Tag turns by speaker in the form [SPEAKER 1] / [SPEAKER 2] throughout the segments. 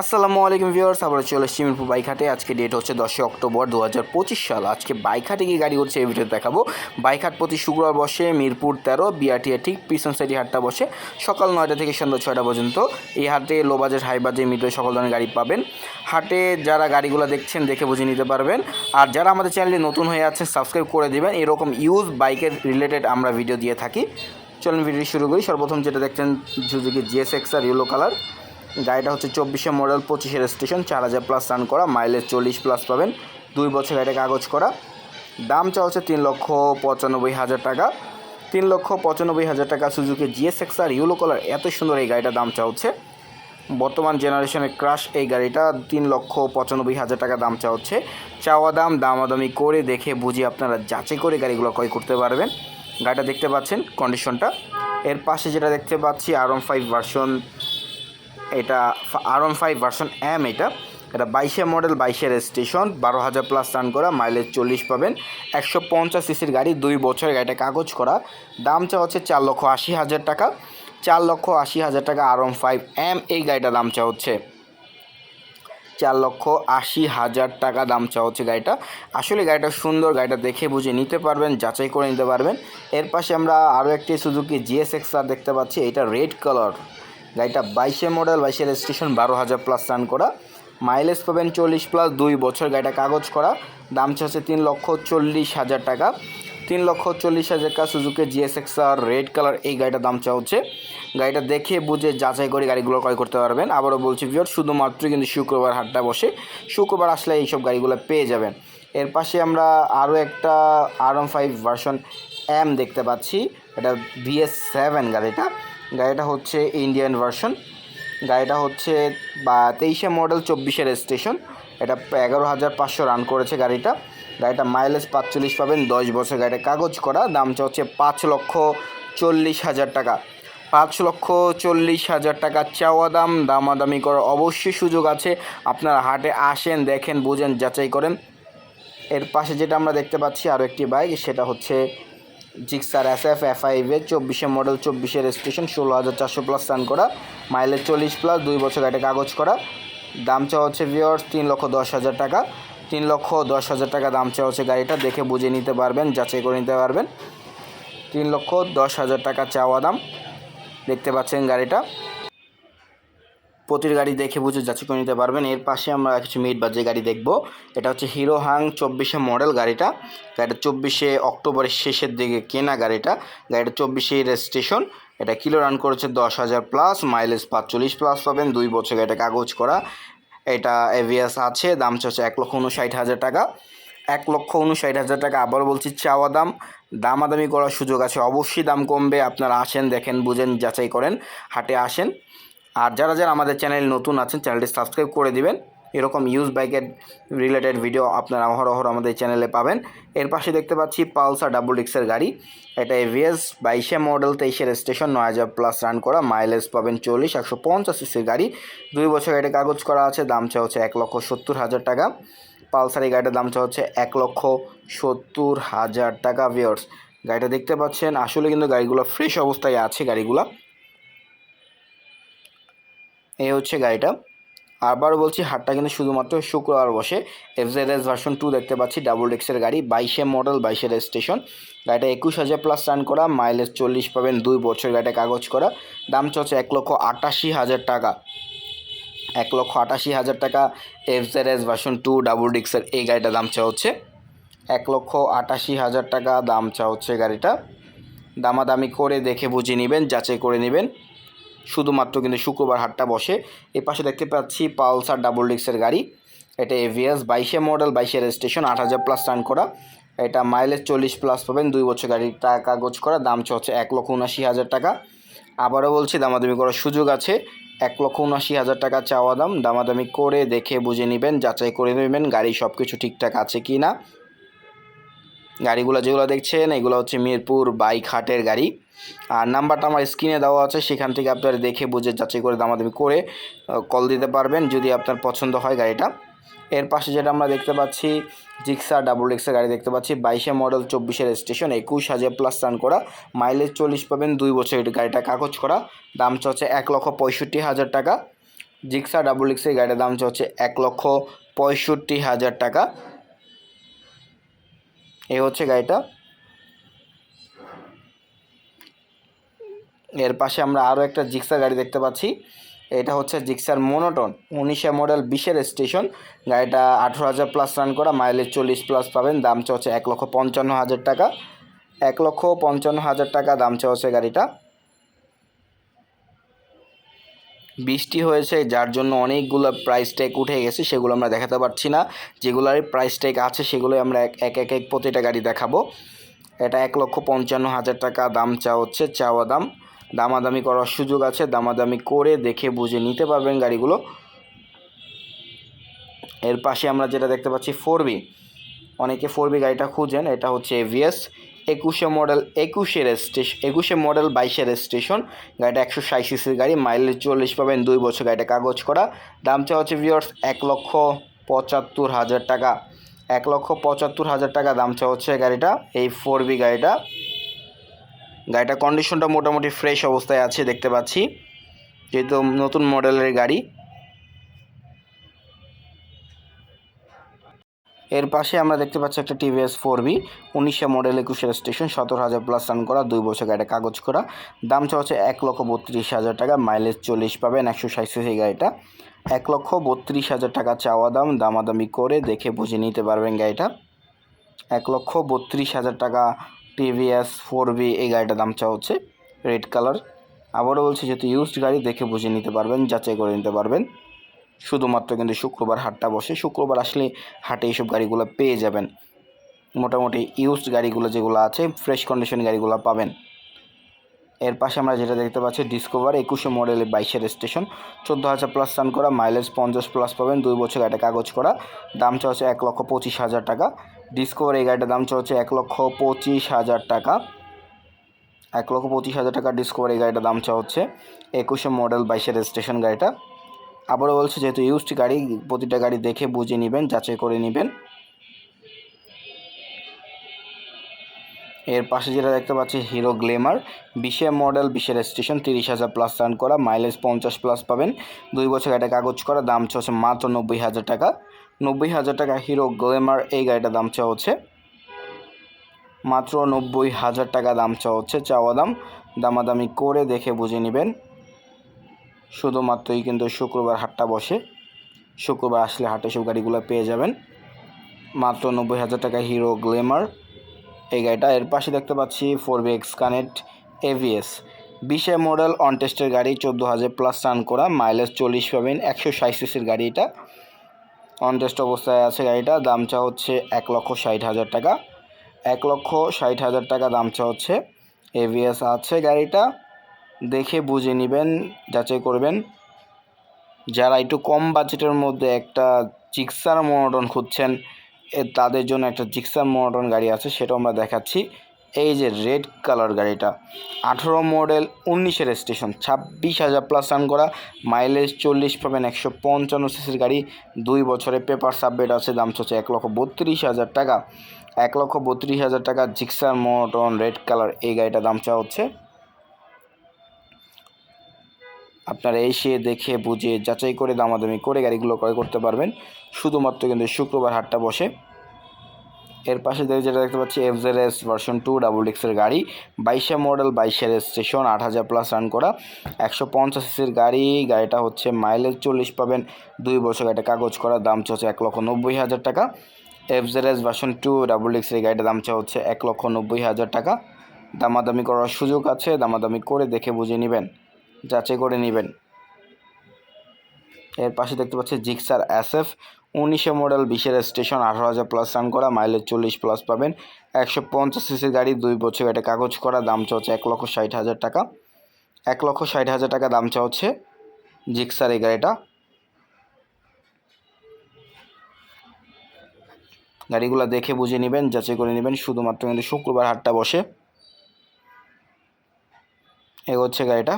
[SPEAKER 1] আসসালামু আলাইকুম ভিউয়ার্স আবার চলে এসেছি মিরপুর বাইক হাটে আজকে ডেট হচ্ছে দশই অক্টোবর দু হাজার পঁচিশ সাল। আজকে বাইক হাটে গিয়ে গাড়ি করছে এই ভিডিওতে দেখাবো। বাইক হাট প্রতি শুক্রবার বসে মিরপুর তেরো, বিআরটিএ ঠিক পিছন সাইডে হাটটা বসে। সকাল নয়টা থেকে সন্ধ্যা ছয়টা পর্যন্ত এই হাটে low budget high budget midway সকল ধরনের গাড়ি পাবেন। হাটে যারা গাড়িগুলো দেখছেন দেখে বুঝে নিতে পারবেন। আর যারা আমাদের চ্যানেলে নতুন হয়ে আছেন সাবস্ক্রাইব করে দেবেন। এরকম ইউজ বাইকের রিলেটেড আমরা ভিডিও দিয়ে থাকি। চলুন ভিডিও শুরু করি। সর্বপ্রথম যেটা দেখছেন Suzuki GS X R yellow colour গাড়িটা হচ্ছে চব্বিশে মডেল, পঁচিশের স্টেশন চার হাজার প্লাস রান করা মাইলেজ চল্লিশ প্লাস পাবেন। দুই বছর গাড়িটা কাগজ করা। দাম চা হচ্ছে তিন লক্ষ পঁচানব্বই হাজার টাকা। তিন লক্ষ পঁচানব্বই হাজার টাকা Suzuki GS X R yellow colour এত সুন্দর এই গাড়িটার দাম চা হচ্ছে। বর্তমান জেনারেশনের ক্রাশ এই গাড়িটা, তিন লক্ষ পঁচানব্বই হাজার টাকা দাম চা হচ্ছে। চাওয়া দাম, দামাদামি করে দেখে বুঝে আপনারা যাচাই করে গাড়িগুলো ক্রয় করতে পারবেন। গাড়িটা দেখতে পাচ্ছেন কন্ডিশনটা এর পাশে যেটা দেখতে পাচ্ছি আর ফাইভ ভার্সন এটা R one five version M এটা। এটা বাইশে মডেল বাইশের স্টেশন বারো হাজার প্লাস রান করা মাইলেজ চল্লিশ পাবেন। একশো পঞ্চাশ সিসির গাড়ি, দুই বছরের গাড়িটা কাগজ করা। দাম চা হচ্ছে চার লক্ষ আশি হাজার টাকা। চার লক্ষ আশি হাজার টাকা আর ওয়ান ফাইভ এম এই গাড়িটা দাম চা হচ্ছে। চার লক্ষ আশি হাজার টাকা দাম চা হচ্ছে গাড়িটা। আসলে গাড়িটা সুন্দর, গাড়িটা দেখে বুঝে নিতে পারবেন, যাচাই করে নিতে পারবেন। এর পাশে আমরা আরও একটি সুজুকি জিএস এক্সআর দেখতে পাচ্ছি, এটা রেড কালার গাড়িটা বাইশে মডেল, বাইশের স্টেশন বারো হাজার প্লাস রান করা। মাইলেজ পাবেন চল্লিশ প্লাস দুই বছর, গাড়িটা কাগজ করা। দাম হচ্ছে তিন লক্ষ চল্লিশ হাজার টাকা। তিন লক্ষ চল্লিশ হাজার টাকা Suzuki GSX R red colour এই গাড়িটার দাম চা হচ্ছে গাড়িটা দেখে বুঝে যাচাই করে গাড়িগুলো ক্রয় করতে পারবেন। আবারও বলছি ভিওর শুধুমাত্র কিন্তু শুক্রবার হাটটা বসে। শুক্রবার আসলে এইসব গাড়িগুলো পেয়ে যাবেন। এর পাশে আমরা আরও একটা আর ফাইভ ভার্সন এম দেখতে পাচ্ছি। এটা বিএস সেভেন গাড়িটা। গাড়িটা হচ্ছে ইন্ডিয়ান ভার্সন গাড়িটা হচ্ছে, বা তেইশে মডেল চব্বিশের স্টেশন এটা এগারো হাজার পাঁচশো রান করেছে গাড়িটা। গাড়িটা মাইলেজ পাঁচচল্লিশ পাবেন দশ বছর। গাড়িটা কাগজ করা দামটা হচ্ছে পাঁচ লক্ষ চল্লিশ হাজার টাকা। পাঁচ লক্ষ চল্লিশ হাজার টাকা চাওয়া দাম, দামাদামি করার অবশ্যই সুযোগ আছে। আপনারা হাটে আসেন, দেখেন, বুঝেন, যাচাই করেন। এর পাশে যেটা আমরা দেখতে পাচ্ছি আরও একটি বাইক সেটা হচ্ছে জিক্সার এস এফ এফ আইভে চব্বিশে মডেল চব্বিশের স্টেশন ষোলো হাজার চারশো প্লাস রান করা। মাইলেজ চল্লিশ প্লাস দুই বছর গাড়িটা কাগজ করা। দাম চাওয়া হচ্ছে ভিওর্স তিন লক্ষ দশ হাজার টাকা। তিন লক্ষ দশ হাজার টাকা দাম চাওয়া হচ্ছে গাড়িটা, দেখে বুঝে নিতে পারবেন, যাচাই করে নিতে পারবেন। তিন লক্ষ দশ হাজার টাকা চাওয়া দাম। দেখতে পাচ্ছেন গাড়িটা। প্রতির গাড়ি দেখে বুঝে যাচাই করে নিতে পারবেন। এর পাশে আমরা কিছু মিড বাজে গাড়ি দেখব, এটা হচ্ছে হিরো হাং চব্বিশে মডেল গাড়িটা। গাড়িটা চব্বিশে অক্টোবরের শেষের দিকে কেনা গাড়িটা। গাড়িটা চব্বিশে রেজিস্ট্রেশন এটা কিলো রান করেছে দশ হাজার প্লাস, মাইলেজ পাঁচচল্লিশ প্লাস পাবেন। দুই বছর গাড়িটা কাগজ করা। এটা এভিএস আছে, দাম হচ্ছে এক লক্ষ উনষাট হাজার টাকা। এক লক্ষ উনষাট হাজার টাকা আবার বলছি চাওয়া দাম। দামাদামি করার সুযোগ আছে, অবশ্যই দাম কমবে। আপনারা আসেন, দেখেন, বুঝেন, যাচাই করেন, হাটে আসেন। আর যারা যারা আমাদের চ্যানেল নতুন আছেন, চ্যানেলটি সাবস্ক্রাইব করে দিবেন। এরকম ইউজ বাইকের রিলেটেড ভিডিও আপনারা অহরহ আমাদের চ্যানেলে পাবেন। এর পাশে দেখতে পাচ্ছি পালসার ডাবল ডিক্সের গাড়ি। এটা এভিএস বাইশে মডেল তেইশের স্টেশন নয় হাজার প্লাস রান করা মাইলেজ পাবেন চল্লিশ, একশো পঞ্চাশ সিসির গাড়ি। দুই বছর গাড়িটা কাগজ করা আছে, দাম চা হচ্ছে এক লক্ষ সত্তর হাজার টাকা। পালসার এই গাড়িটার দাম চা হচ্ছে এক লক্ষ সত্তর হাজার টাকা ভিওর্স গাড়িটা দেখতে পাচ্ছেন, আসলে কিন্তু গাড়িগুলো ফ্রেশ অবস্থায় আছে গাড়িগুলো। এই হচ্ছে গাড়িটা। আবার বলছি, হাটটা কিন্তু শুধুমাত্র শুক্রবার বসে। এফজেড এস ভার্সন টু দেখতে পাচ্ছি ডাবল ডেক্সের গাড়ি, বাইশে মডেল বাইশের স্টেশন গাড়িটা একুশ হাজার প্লাস রান করা মাইলেজ চল্লিশ পাবেন, দুই বছর গাড়িটা কাগজ করা। দাম চলছে এক লক্ষ আটাশি হাজার টাকা। এক লক্ষ আটাশি হাজার টাকা FZ S version two double ডিক্সের এই গাড়িটা দাম চা হচ্ছে। এক লক্ষ আটাশি হাজার টাকা দাম চা হচ্ছে গাড়িটা। দামাদামি করে দেখে বুঝে নেবেন, যাচাই করে নেবেন। শুধুমাত্র কিন্তু শুক্রবার হাটটা বসে। এর পাশে দেখতে পাচ্ছি পালসার ডাবল ডিক্সের গাড়ি। এটা এভিএস বাইশে মডেল, বাইশে স্টেশন আট হাজার প্লাস রান করা। এটা মাইলেজ চল্লিশ প্লাস পাবেন, দুই বছর গাড়িটা কাগজ করা। দাম হচ্ছে এক লক্ষ উনাশি হাজার টাকা। আবারও বলছি, দামাদামি করার সুযোগ আছে। এক লক্ষ উনাশি হাজার টাকা চাওয়া দাম। দামাদামি করে দেখে বুঝে নেবেন, যাচাই করে নেবেন গাড়ি সব কিছু ঠিকঠাক আছে কি না গাড়িগুলো যেগুলো দেখছেন, এগুলো হচ্ছে মিরপুর বাইক হাটের গাড়ি। আর নাম্বারটা আমার স্ক্রিনে দেওয়া আছে, সেখান থেকে আপনারা দেখে বুঝে যাচাই করে দামাদামি করে কল দিতে পারবেন যদি আপনার পছন্দ হয় গাড়িটা। এর পাশে যেটা আমরা দেখতে পাচ্ছি, জিক্সা ডাবল ডিক্সের গাড়ি দেখতে পাচ্ছি। বাইশে মডেল, চব্বিশের স্টেশন একুশ হাজার প্লাস রান করা। মাইলেজ চল্লিশ পাবেন, দুই বছর গাড়িটা কাগজ করা। দাম হচ্ছে এক লক্ষ পঁয়ষট্টি হাজার টাকা। জিক্সা ডাবল এক্সের গাড়ির দাম হচ্ছে এক লক্ষ পঁয়ষট্টি হাজার টাকা। এ হচ্ছে গাড়িটা। এর পাশে আমরা আরও একটা জিক্সার গাড়ি দেখতে পাচ্ছি। এটা হচ্ছে জিক্সার মোনোটন উনিশে মডেল বিশের স্টেশন। গাড়িটা আঠেরো হাজার প্লাস রান করা মাইলেজ চল্লিশ প্লাস পাবেন, দাম হচ্ছে এক লক্ষ পঞ্চান্ন হাজার টাকা। এক লক্ষ পঞ্চান্ন হাজার টাকা দাম হচ্ছে গাড়িটা। বৃষ্টি হয়েছে, যার জন্য অনেকগুলো প্রাইস ট্যাগ উঠে গেছে, সেগুলো আমরা দেখাতে পারছি না। যেগুলোর প্রাইস ট্যাগ আছে সেগুলো আমরা এক এক এক এক প্রতিটা গাড়ি দেখাবো। এটা এক লক্ষ পঞ্চান্ন হাজার টাকা দাম চা হচ্ছে, চাওয়া দাম। দামাদামি করার সুযোগ আছে, দামাদামি করে দেখে বুঝে নিতে পারবেন গাড়িগুলো। এর পাশে আমরা যেটা দেখতে পাচ্ছি ফোর বি অনেকে ফোর বি গাড়িটা খুঁজেন, এটা হচ্ছে এভিএস একুশে মডেল, একুশের স্টেশন একুশে মডেল, বাইশের স্টেশন গাড়িটা একশো ষাট সিসির গাড়ি মাইলেজ চল্লিশ পাবেন, দুই বছর গাড়িটা কাগজ করা। দাম চা হচ্ছে ভিওর্স এক লক্ষ পঁচাত্তর হাজার টাকা। এক লক্ষ পঁচাত্তর হাজার টাকা দাম চা হচ্ছে গাড়িটা, এই ফোর বি গাড়িটা। গাড়িটা কন্ডিশনটা মোটামুটি ফ্রেশ অবস্থায় আছে, দেখতে পাচ্ছি। যেহেতু নতুন মডেলের গাড়ি। এর পাশে আমরা দেখতে পাচ্ছি একটা টিভিএস ফোর বি উনিশশো মডেল, একুশের স্টেশন সতেরো হাজার প্লাস রান করা, দুই বছর গাড়িটা কাগজ করা। দাম হচ্ছে এক লক্ষ বত্রিশ হাজার টাকা মাইলেজ চল্লিশ পাবেন, একশো ষাট সিসি গাড়িটা। এক লক্ষ বত্রিশ হাজার টাকা চাওয়া দাম, দামাদামি করে দেখে বুঝে নিতে পারবেন গাড়িটা। এক লক্ষ বত্রিশ হাজার টাকা টিভিএস ফোর বি, এই গাড়িটার দাম চা হচ্ছে রেড কালার। আবারও বলছি, যেহেতু ইউজড গাড়ি, দেখে বুঝে নিতে পারবেন, যাচাই করে নিতে পারবেন। শুধুমাত্র কিন্তু শুক্রবার হাটটা বসে, শুক্রবার আসলে হাটে এইসব গাড়িগুলো পেয়ে যাবেন। মোটামুটি ইউজড গাড়িগুলো যেগুলো আছে ফ্রেশ কন্ডিশন গাড়িগুলো পাবেন। এর পাশে আমরা যেটা দেখতে পাচ্ছি ডিসকভার একুশে মডেলের বাইশের স্টেশন চোদ্দ হাজার প্লাস রান করা মাইলেজ পঞ্চাশ প্লাস পাবেন, দুই বছর গাড়িটা কাগজ করা, দাম হচ্ছে এক লক্ষ পঁচিশ হাজার টাকা। ডিসকভার এই গাড়িটার দাম হচ্ছে এক লক্ষ পঁচিশ হাজার টাকা। এক লক্ষ পঁচিশ হাজার টাকা ডিসকভার এই গাড়িটার দাম চা হচ্ছে, একুশে মডেল বাইশের স্টেশন গাড়িটা। আবারও বলছি, যেহেতু ইউজড গাড়ি, প্রতিটা গাড়ি দেখে বুঝে নেবেন, যাচাই করে নেবেন। এর পাশে যেটা দেখতে পাচ্ছি হিরো গ্লেমার বিশে মডেল বিশের স্টেশন তিরিশ হাজার প্লাস রান করা মাইলেজ পঞ্চাশ প্লাস পাবেন। দুই বছর গাড়িটা কাগজ করা, দাম হচ্ছে মাত্র নব্বই হাজার টাকা। নব্বই হাজার টাকা হিরো গ্লেমার এই গাড়িটার দাম চাওয়া হচ্ছে মাত্র নব্বই হাজার টাকা দাম চাওয়া হচ্ছে চাওয়া দাম। দামাদামি করে দেখে বুঝে নেবেন। শুধুমাত্রই কিন্তু শুক্রবার হাটটা বসে। শুক্রবার আসলে হাটে সব গাড়িগুলো পেয়ে যাবেন। মাত্র নব্বই হাজার টাকা হিরো গ্লেমার এই গাড়িটা এর পাশে দেখতে পাচ্ছি ফোর এক্স কানেক্ট এভিএস বিশে মডেল অন টেস্টের গাড়ি, চোদ্দ হাজার প্লাস রান করা মাইলেজ চল্লিশ পাবেন, একশো ষাট সিসির গাড়ি এটা। অন টেস্ট অবস্থায় আছে গাড়িটা, দাম চা হচ্ছে এক লক্ষ ষাট হাজার টাকা। এক লক্ষ ষাট হাজার টাকা দাম চা হচ্ছে। এভিএস আছে গাড়িটা। দেখে বুঝে নেবেন, যাচাই করবেন। যারা একটু কম বাজেটের মধ্যে একটা জিক্সার মনোটন খুঁজছেন তাদের জন্য একটা জিক্সার মনোটন গাড়ি আছে সেটা আমরা দেখাচ্ছি। এই যে রেড কালার গাড়িটা, আঠেরো মডেল, উনিশের স্টেশন ছাব্বিশ হাজার প্লাস রান করা মাইলেজ চল্লিশ পাবেন একশো পঞ্চান্ন সিসির গাড়ি, দুই বছরে পেপার সাবমিট আছে, দাম হচ্ছে এক লক্ষ বত্রিশ হাজার টাকা। এক লক্ষ বত্রিশ হাজার টাকা জিক্সার মনোটন রেড কালার, এই গাড়িটার দাম চা হচ্ছে আপনারা এসে দেখে, বুঝে, যাচাই করে দামাদামি করে গাড়িগুলো ক্রয় করতে পারবেন। শুধুমাত্র কিন্তু শুক্রবার হাটটা বসে। এর পাশে যেটা দেখতে পাচ্ছি FZ S version two double ডিক্সের গাড়ি। বাইশে মডেল বাইশের স্টেশন আট হাজার প্লাস রান করা। একশো পঞ্চাশ সিসির গাড়ি। গাড়িটা হচ্ছে মাইলেজ চল্লিশ পাবেন। দুই বছর গাড়িটা কাগজ করা, দাম হচ্ছে এক লক্ষ নব্বই হাজার টাকা। FZ S version two double ডিক্সের গাড়িটার দাম হচ্ছে এক লক্ষ নব্বই হাজার টাকা। দামাদামি করার সুযোগ আছে, দামাদামি করে দেখে বুঝে নেবেন। যাচাই করে নেবেন। এর পাশে দেখতে পাচ্ছি জিক্সার এসএফ। উনিশে মডেল বিশের স্টেশন, আঠারো হাজার প্লাস রান করা মাইলেজ চল্লিশ প্লাস পাবেন। একশো পঞ্চাশ সিসির গাড়ি, দুই বছর এটা কাগজ করা, দাম চা হচ্ছে এক লক্ষ ষাট হাজার টাকা। এক লক্ষ ষাট হাজার টাকা দাম চা হচ্ছে জিক্সার এই গাড়িটা। গাড়িগুলো দেখে বুঝে নেবেন, যাচাই করে নেবেন, শুধুমাত্র কিন্তু শুক্রবার হাটটা বসে। এগোচ্ছে গাড়িটা।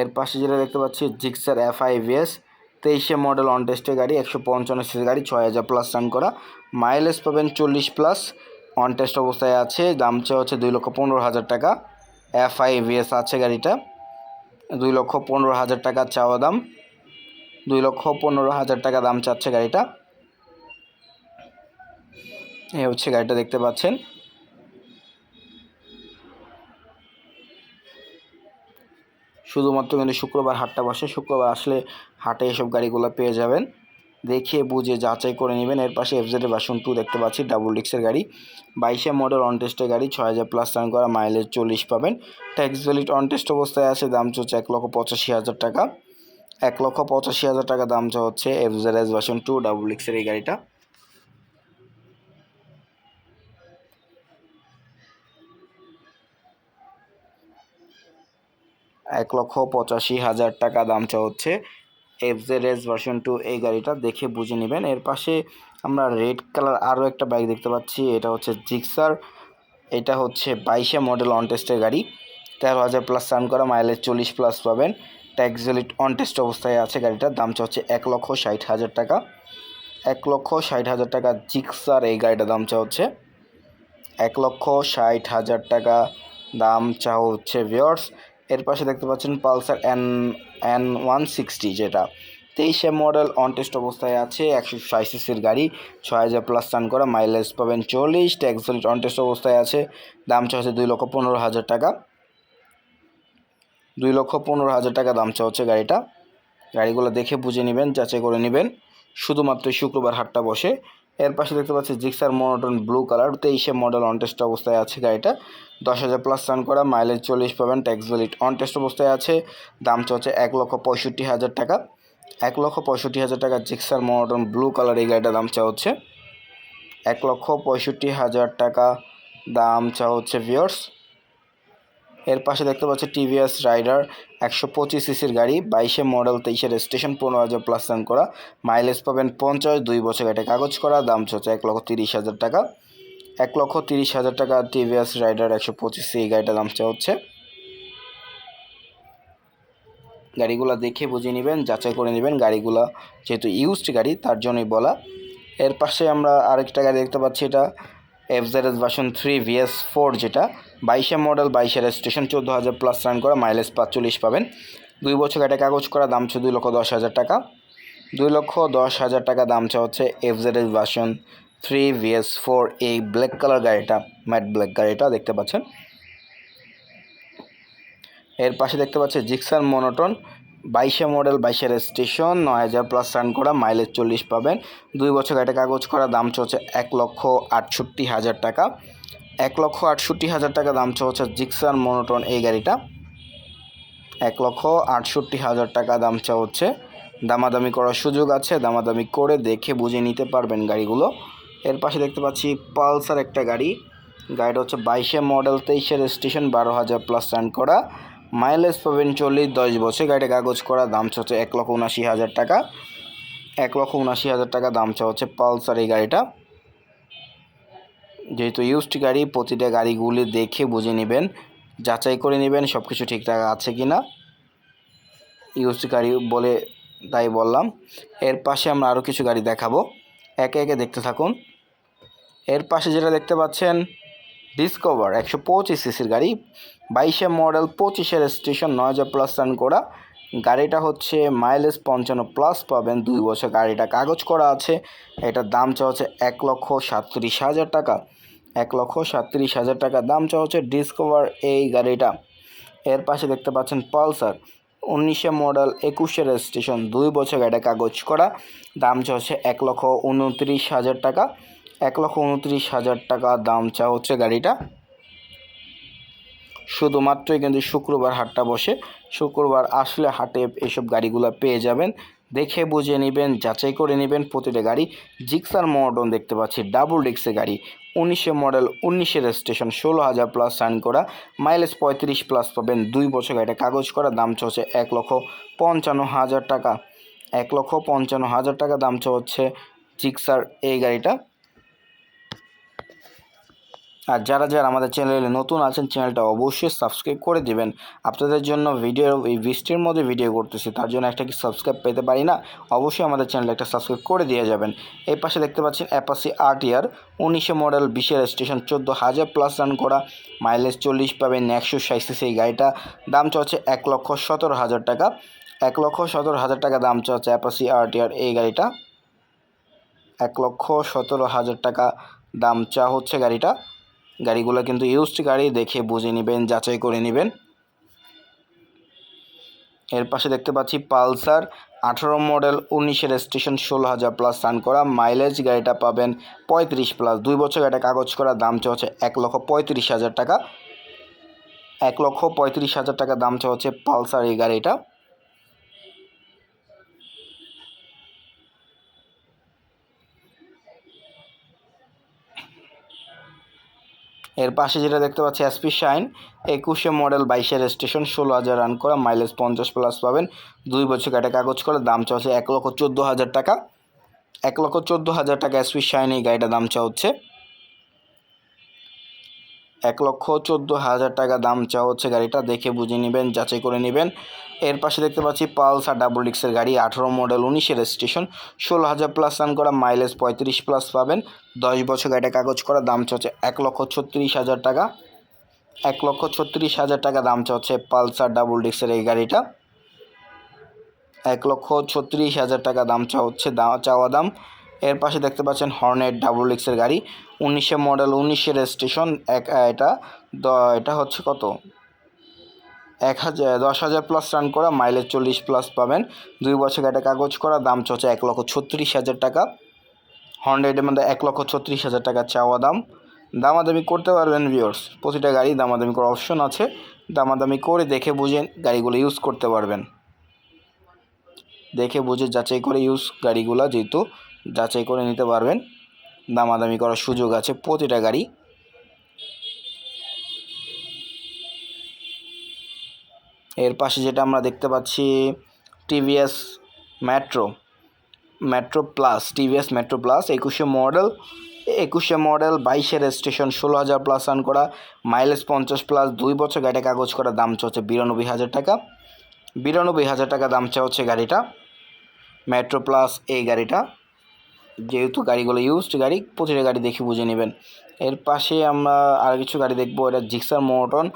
[SPEAKER 1] এর পাশে যেটা দেখতে পাচ্ছি Gixxer F I V S model on টেস্টের গাড়ি, একশো পঞ্চান্ন সিসির গাড়ি, ছয় হাজার প্লাস রান করা। মাইলেজ পাবেন চল্লিশ প্লাস অন টেস্ট অবস্থায় আছে, দাম চা হচ্ছে দুই লক্ষ পনেরো হাজার টাকা। এফ আই ভিএস আছে গাড়িটা, দুই লক্ষ পনেরো হাজার টাকা চাওয়া দাম, দুই লক্ষ পনেরো হাজার টাকা দাম চাচ্ছে গাড়িটা। এ হচ্ছে গাড়িটা দেখতে পাচ্ছেন। শুধুমাত্র কিন্তু শুক্রবার হাটটা বসে। শুক্রবার আসলে হাটে এসব গাড়িগুলো পেয়ে যাবেন। দেখে বুঝে যাচাই করে নেবেন। এর পাশে এফজেড ভার্সন টু দেখতে পাচ্ছি ডাবল ডিক্সের গাড়ি। বাইশে মডেল অন টেস্টের গাড়ি, ছয় হাজার প্লাস রান করা মাইলেজ চল্লিশ পাবেন। ট্যাক্স ভ্যালিড অন টেস্ট অবস্থায় আছে, দাম চলছে এক লক্ষ পঁচাশি হাজার টাকা। এক লক্ষ পঁচাশি হাজার টাকা দাম চা হচ্ছে FZ S version two double ডিক্সের এই গাড়িটা। এক লক্ষ পঁচাশি হাজার টাকা দাম চা হচ্ছে এফজেড এস ভার্সন টু এই গাড়িটা, দেখে বুঝে নেবেন। এর পাশে আমরা রেড কালার আরও একটা বাইক দেখতে পাচ্ছি, এটা হচ্ছে জিক্সার এটা হচ্ছে বাইশে মডেল অন টেস্টের গাড়ি। তেরো হাজার প্লাস রান করা মাইলেজ চল্লিশ প্লাস পাবেন। ট্যাক্সেলিট অন টেস্ট অবস্থায় আছে গাড়িটার, দাম হচ্ছে এক লক্ষ ষাট হাজার টাকা। এক লক্ষ ষাট হাজার টাকা জিক্সার এই গাড়িটার দাম চা হচ্ছে এক লক্ষ ষাট হাজার টাকা দাম চা হচ্ছে ভিওর্স এর পাশে দেখতে পাচ্ছেন Pulsar N N one sixty যেটা। তেইশে মডেল অন টেস্ট অবস্থায় আছে, একশো ষাট সিসির গাড়ি, ছয় হাজার প্লাস রান করা মাইলেজ পাবেন চল্লিশ ট্যাক্সলিট অন টেস্ট অবস্থায় আছে, দাম চা হচ্ছে দুই লক্ষ পনেরো হাজার টাকা। দুই লক্ষ পনেরো হাজার টাকা দাম চা হচ্ছে গাড়িটা। গাড়িগুলো দেখে বুঝে নেবেন, যাচাই করে নেবেন। শুধুমাত্র শুক্রবার হাটটা বসে। এর পাশে দেখতে পাচ্ছি জিক্সার মনোটন ব্লু কালার তেইশে মডেল অন টেস্ট অবস্থায় আছে গাড়িটা। দশ হাজার প্লাস রান করা মাইলেজ চল্লিশ পাবেন ট্যাক্স ভ্যালিড অন টেস্ট অবস্থায় আছে। দাম চলছে এক লক্ষ পঁয়ষট্টি হাজার টাকা। এক লক্ষ পঁয়ষট্টি হাজার টাকা জিক্সার মনোটন ব্লু কালার এই গাড়িটার দাম চা হচ্ছে এক লক্ষ পঁয়ষট্টি হাজার টাকা দাম চা হচ্ছে ভিওর্স এর পাশে দেখতে পাচ্ছি টিভিএস রাইডার একশো পঁচিশ সিসির গাড়ি, বাইশে মডেল, তেইশে রেজিস্ট্রেশন, পনেরো হাজার প্লাস করা। মাইলেজ পাবেন পঞ্চাশ, দুই বছর গাড়িটা কাগজ করা, দাম চলছে এক লক্ষ তিরিশ হাজার টাকা। এক লক্ষ তিরিশ হাজার টাকা টিভিএস রাইডার একশো পঁচিশ এই গাড়িটার দাম হচ্ছে গাড়িগুলো দেখে বুঝে নেবেন, যাচাই করে নেবেন গাড়িগুলো যেহেতু ইউজড গাড়ি, তার জন্যই বলা। এর পাশে আমরা আরেকটা গাড়ি দেখতে পাচ্ছি, এটা FZ S version three VS four যেটা। বাইশে মডেল বাইশে রেজিস্ট্রেশন চোদ্দ হাজার প্লাস রান করা মাইলেজ পাঁচচল্লিশ পাবেন। দুই বছর গাড়িটা কাগজ করা, দাম হচ্ছে দুই লক্ষ দশ হাজার টাকা। দুই লক্ষ দশ হাজার টাকা দাম চা হচ্ছে FZ S version three VS four এই ব্ল্যাক কালার গাড়িটা ম্যাট ব্ল্যাক গাড়িটা দেখতে পাচ্ছেন। এর পাশে দেখতে পাচ্ছি জিক্সার মনোটন বাইশে মডেল বাইশে রেজিস্ট্রেশন নয় হাজার প্লাস রান করা মাইলেজ চল্লিশ পাবেন। দুই বছর গাড়িটা কাগজ করা, দাম চলছে এক লক্ষ আটষট্টি হাজার টাকা। এক লক্ষ আটষট্টি হাজার টাকা দাম চলছে জিক্সার মনোটন এই গাড়িটা। এক লক্ষ আটষট্টি হাজার টাকা দাম হচ্ছে দামাদামি করার সুযোগ আছে, দামাদামি করে দেখে বুঝে নিতে পারবেন গাড়িগুলো। এর পাশে দেখতে পাচ্ছি পালসার একটা গাড়ি। গাড়িটা হচ্ছে বাইশে মডেল তেইশে রেজিস্ট্রেশন, বারো হাজার প্লাস রান করা। মাইলেজ পাবেন চল্লিশ, দশ বছর। গাড়িটা কাগজ করা, দাম হচ্ছে এক লক্ষ উনাশি হাজার টাকা। এক লক্ষ উনাশি হাজার টাকা দাম চা হচ্ছে পালসার এই গাড়িটা। যেহেতু ইউজড গাড়ি, প্রতিটা গাড়িগুলি দেখে বুঝে নেবেন, যাচাই করে নেবেন সব কিছু ঠিকঠাক আছে কি না ইউজড গাড়ি বলে তাই বললাম। এর পাশে আমরা আরও কিছু গাড়ি দেখাবো। একে একে দেখতে থাকুন। এর পাশে যেটা দেখতে পাচ্ছেন ডিসকভার একশো পঁচিশ সিসির গাড়ি, বাইশে মডেল পঁচিশে রেজিস্ট্রেশন নয় হাজার প্লাস রান করা গাড়িটা হচ্ছে মাইলেজ পঞ্চান্ন প্লাস পাবেন। দুই বছর গাড়িটা কাগজ করা আছে। এটার দাম চা হচ্ছে এক লক্ষ সাতত্রিশ হাজার টাকা। এক লক্ষ সাতত্রিশ হাজার টাকা। দাম চা হচ্ছে ডিসকভার এই গাড়িটা। এর পাশে দেখতে পাচ্ছেন পালসার উনিশে মডেল, একুশে রেজিস্ট্রেশন দুই বছর গাড়িটা কাগজ করা। দাম চা হচ্ছে এক লক্ষ উনত্রিশ হাজার টাকা। এক লক্ষ উনত্রিশ হাজার টাকা দাম চা হচ্ছে গাড়িটা। শুধুমাত্রই কিন্তু শুক্রবার হাটটা বসে। শুক্রবার আসলে হাটে এসব গাড়িগুলো পেয়ে যাবেন। দেখে বুঝে নেবেন, যাচাই করে নেবেন প্রতিটা গাড়ি। জিক্সার মডন দেখতে পাচ্ছি ডাবল ডিক্সের গাড়ি। উনিশে মডেল উনিশে স্টেশন ষোলো হাজার প্লাস সাইন করা মাইলেজ পঁয়ত্রিশ প্লাস পাবেন, দুই বছর গাড়িটা কাগজ করা, দাম চলছে এক লক্ষ পঞ্চান্ন হাজার টাকা। এক লক্ষ পঞ্চান্ন হাজার টাকা, দাম চলছে জিক্সার এই গাড়িটা। আর যারা যারা আমাদের চ্যানেলে নতুন আছেন, চ্যানেলটা অবশ্যই সাবস্ক্রাইব করে দিবেন। আপনাদের জন্য ভিডিও এই বৃষ্টির মধ্যে ভিডিও করতেছি, তার জন্য একটা কি সাবস্ক্রাইব পেতে পারি না, অবশ্যই আমাদের চ্যানেলে একটা সাবস্ক্রাইব করে দিয়ে যাবেন। এই পাশে দেখতে পাচ্ছেন অ্যাপাসি আট ইয়ার উনিশে মডেল বিশের স্টেশন চোদ্দ হাজার প্লাস রান করা মাইলেজ চল্লিশ পাবেন একশো সাইসিস এই গাড়িটা, দাম চলছে এক লক্ষ সতেরো হাজার টাকা। এক লক্ষ সতেরো হাজার টাকা দাম চলছে অ্যাপাসি ইয়ার এই গাড়িটা। এক লক্ষ সতেরো হাজার টাকা দাম চা হচ্ছে গাড়িটা। গাড়িগুলো কিন্তু ইউজড গাড়ি, দেখে বুঝে নেবেন, যাচাই করে নেবেন। এর পাশে দেখতে পাচ্ছি পালসার, আঠারো মডেল, উনিশের স্টেশন ষোলো হাজার প্লাস রান করা। মাইলেজ গাড়িটা পাবেন পঁয়ত্রিশ প্লাস দুই বছর গাড়িটা কাগজ করা, দাম হচ্ছে এক লক্ষ পঁয়ত্রিশ হাজার টাকা। এক লক্ষ পঁয়ত্রিশ হাজার টাকা দাম হচ্ছে পালসার এই গাড়িটা। এর পাশে যেটা দেখতে পাচ্ছি এসপি শাইন একুশে মডেল বাইশের স্টেশন ষোলো হাজার রান করা মাইলেজ পঞ্চাশ প্লাস পাবেন। দুই বছর কাটে কাগজ করে, দাম চাচ্ছে এক লক্ষ চোদ্দ হাজার টাকা। এক লক্ষ চোদ্দ হাজার টাকা এসপি শাইন এই গাড়িটা দাম চা হচ্ছে। এক লক্ষ চোদ্দ হাজার টাকা দাম চাওয়া হচ্ছে গাড়িটা, দেখে বুঝে নেবেন, যাচাই করে নেবেন। এর পাশে দেখতে পাচ্ছি পালসার ডাবল ডিক্সের গাড়ি, আঠারো মডেল, উনিশের স্টেশন ষোলো হাজার প্লাস রান করা মাইলেজ পঁয়ত্রিশ প্লাস পাবেন। দশ বছর গাড়িটা কাগজ করা, দাম চাচ্ছে এক লক্ষ ছত্রিশ হাজার টাকা। এক লক্ষ ছত্রিশ হাজার টাকা দাম চাচ্ছে পালসার ডাবল ডিক্সের এই গাড়িটা। এক লক্ষ ছত্রিশ হাজার টাকা দাম চা হচ্ছে চাওয়া দাম। এর পাশে দেখতে পাচ্ছেন হর্নেট ডাবল ডিক্সের গাড়ি, উনিশে মডেল, উনিশের স্টেশন, এক এটা এটা হচ্ছে কত? এক হাজার, দশ হাজার প্লাস রান করা মাইলেজ চল্লিশ প্লাস পাবেন। দুই বছর গাড়িটা কাগজ করা, দাম চলছে এক লক্ষ ছত্রিশ হাজার টাকা। হন্ড্রেডের মধ্যে এক লক্ষ ছত্রিশ হাজার টাকা চাওয়া দাম। দামাদামি করতে পারবেন ভিওর্স প্রতিটা গাড়ি দামাদামি করার অপশন আছে। দামাদামি করে দেখে বুঝে গাড়িগুলো ইউজ করতে পারবেন। দেখে বুঝে যাচাই করে ইউজ গাড়িগুলো যেহেতু যাচাই করে নিতে পারবেন। দামাদামি করার সুযোগ আছে প্রতিটা গাড়ি। এর পাশে যেটা আমরা দেখতে পাচ্ছি, TVS Metro. Metro plus, TVS Metro plus, একুশে মডেল। একুশে মডেল, বাইশের স্টেশন ষোলো হাজার প্লাস রান করা। মাইলেজ পঞ্চাশ প্লাস, দুই বছর গাড়িটা কাগজ করা, দাম চলছে বিরানব্বই হাজার টাকা। বিরানব্বই হাজার টাকা দাম হচ্ছে গাড়িটা। মেট্রো প্লাস এই গাড়িটা। যেহেতু গাড়িগুলো ইউজড গাড়ি, প্রতিটা গাড়ি দেখে বুঝে নেবেন। এর পাশে আমরা আর কিছু গাড়ি দেখব, এটা জিক্সার মোটন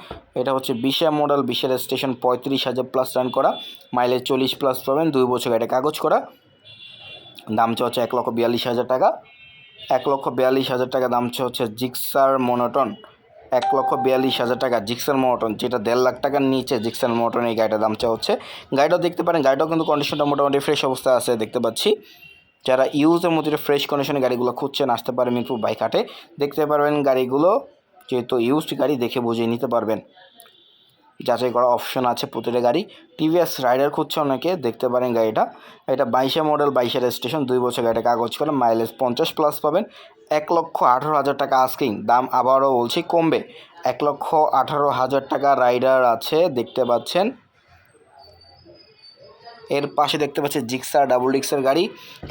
[SPEAKER 1] এটা হচ্ছে বিশা মডেল বিশের স্টেশন পঁয়ত্রিশ হাজার প্লাস রান করা মাইলেজ চল্লিশ প্লাস পাবেন, দুই বছর গাড়িটা কাগজ করা। দাম হচ্ছে এক লক্ষ বিয়াল্লিশ হাজার টাকা, এক লক্ষ বিয়াল্লিশ হাজার টাকা দাম হচ্ছে জিক্সার মোনোটন এক লক্ষ বিয়াল্লিশ হাজার টাকা জিক্সার মোটন যেটা দেড় লাখ টাকার নিচে জিক্সার মোটন এই গাড়িটার দাম চা হচ্ছে। গাড়িটাও দেখতে পারেন, গাড়িটাও কিন্তু কন্ডিশনটা মোটামুটি ফ্রেশ অবস্থায় আছে, দেখতে পাচ্ছি। যারা ইউজের মধ্যে ফ্রেশ কন্ডিশনে গাড়িগুলো খুঁজছেন, আসতে পারেন মিরপুর বাইক হাটে দেখতে পারবেন গাড়িগুলো যেহেতু ইউজড গাড়ি দেখে বুঝিয়ে নিতে পারবেন। যাচাই করা অপশন আছে প্রতিটা গাড়ি। টিভিএস রাইডার খুঁজছে অনেকে, দেখতে পারেন গাড়িটা। এটা বাইশে মডেল বাইশের স্টেশন দুই বছর গাড়িটা কাগজ করে মাইলেজ পঞ্চাশ প্লাস পাবেন। এক লক্ষ আঠারো হাজার টাকা আস্কিং দাম আবারও বলছি কমবে। এক লক্ষ আঠারো হাজার টাকা রাইডার আছে, দেখতে পাচ্ছেন। এর পাশে দেখতে পাচ্ছি জিক্সার ডাবল ডিক্সের গাড়ি।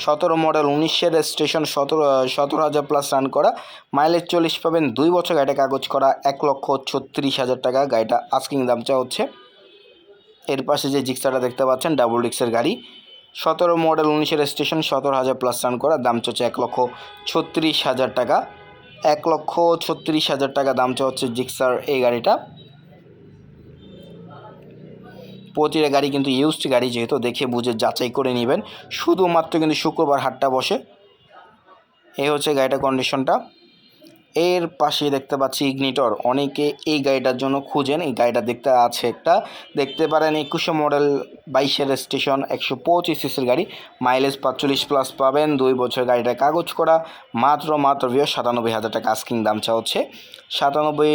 [SPEAKER 1] সতেরো মডেল উনিশের স্টেশন সতেরো সতেরো হাজার প্লাস রান করা। মাইলেজ চল্লিশ পাবেন। দুই বছর গাড়িটা কাগজ করা, এক লক্ষ ছত্রিশ হাজার টাকা। গাড়িটা আস্কিং দাম চা হচ্ছে। এর পাশে যে জিক্সাটা দেখতে পাচ্ছেন, ডাবল ডিক্সের গাড়ি। সতেরো মডেল উনিশের স্টেশন সতেরো হাজার প্লাস রান করা। দাম চলছে এক লক্ষ ছত্রিশ হাজার টাকা। এক লক্ষ ছত্রিশ হাজার টাকা দাম চা হচ্ছে জিক্সার এই গাড়িটা। প্রতিটা গাড়ি কিন্তু ইউজড গাড়ি যেহেতু, দেখে বুঝে যাচাই করে নেবেন। শুধুমাত্র কিন্তু শুক্রবার হাটটা বসে। এই হচ্ছে গাড়িটার কন্ডিশনটা এর পাশে দেখতে পাচ্ছি ইগনিটর অনেকে এই গাড়িটার জন্য খুঁজেন। এই গাড়িটা দেখতে আছে একটা। দেখতে পারেন একুশে মডেল, বাইশের স্টেশন একশো পঁচিশ সিসির গাড়ি। মাইলেজ পাঁচচল্লিশ প্লাস পাবেন। দুই বছর গাড়িটা কাগজ করা। মাত্র মাত্র ভিও সাতানব্বই হাজার টাকা আস্কিং দাম চা হচ্ছে সাতানব্বই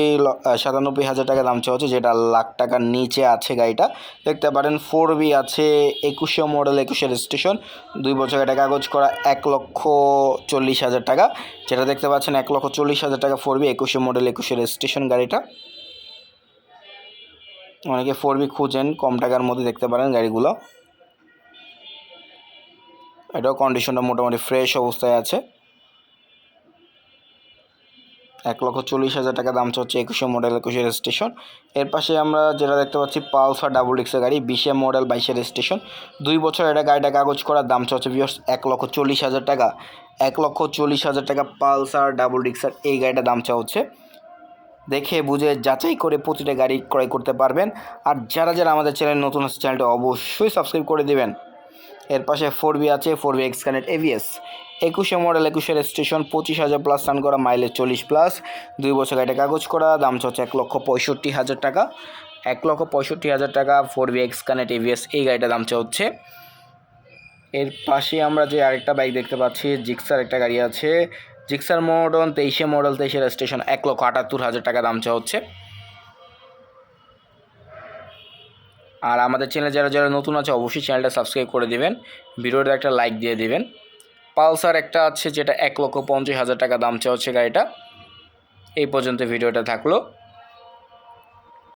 [SPEAKER 1] সাতানব্বই হাজার টাকা দাম চা হচ্ছে যেটা লাখ টাকার নিচে আছে গাড়িটা। দেখতে পারেন ফোর বি আছে একুশে মডেল, একুশের স্টেশন দুই বছর গাড়িটা কাগজ করা এক লক্ষ চল্লিশ হাজার টাকা। যেটা দেখতে পাচ্ছেন এক লক্ষ চল্লিশ হাজার টাকা ফোরবি একুশে মডেল একুশে স্টেশন গাড়িটা। অনেকে ফোরবি খুঁজেন, কম টাকার মধ্যে দেখতে পারেন গাড়িগুলো। এটাও কন্ডিশনটা মোটামুটি ফ্রেশ অবস্থায় আছে। এক লক্ষ চল্লিশ হাজার টাকা দাম হচ্ছে একুশে মডেল, একুশে রেজিস্ট্রেশন এর পাশে আমরা যেটা দেখতে পাচ্ছি পালসার ডাবল ডিক্সের গাড়ি, বিশে মডেল, বাইশে রেজিস্ট্রেশন দুই বছর এটা গাড়িটা কাগজ করার দাম হচ্ছে ভিউয়ার্স এক লক্ষ চল্লিশ হাজার টাকা। এক লক্ষ চল্লিশ হাজার টাকা পালসার ডাবল ডিক্সার এই গাড়িটার দাম চা হচ্ছে দেখে বুঝে যাচাই করে প্রতিটা গাড়ি ক্রয় করতে পারবেন। আর যারা যারা আমাদের চ্যানেল নতুন আছে চ্যানেলটা অবশ্যই সাবস্ক্রাইব করে দিবেন। এর পাশে ফোর বি আছে four B X connect AVS একুশে মডেল একুশে স্টেশন পঁচিশ হাজার প্লাস রান করা মাইলেজ চল্লিশ প্লাস দুই বছর গাড়িটা কাগজ করা, দাম হচ্ছে এক লক্ষ পঁয়ষট্টি হাজার টাকা। এক লক্ষ পঁয়ষট্টি হাজার টাকা four B X connect AVS এই গাড়িটার দাম হচ্ছে এর পাশে আমরা যে আরেকটা বাইক দেখতে পাচ্ছি জিক্সার একটা গাড়ি আছে। জিক্সার মডেল তেইশে মডেল তেইশের স্টেশন এক লক্ষ আটাত্তর হাজার টাকা, দাম চা হচ্ছে। আর আমাদের চ্যানেলে যারা যারা নতুন আছে, অবশ্যই চ্যানেলটা সাবস্ক্রাইব করে দেবেন। ভিডিওটা একটা লাইক দিয়ে দেবেন। পালসার একটা আছে, যেটা এক লক্ষ পঞ্চাশ হাজার টাকা দাম চাওয়াচ্ছে হচ্ছে গাড়িটা। এই পর্যন্ত ভিডিওটা থাকল।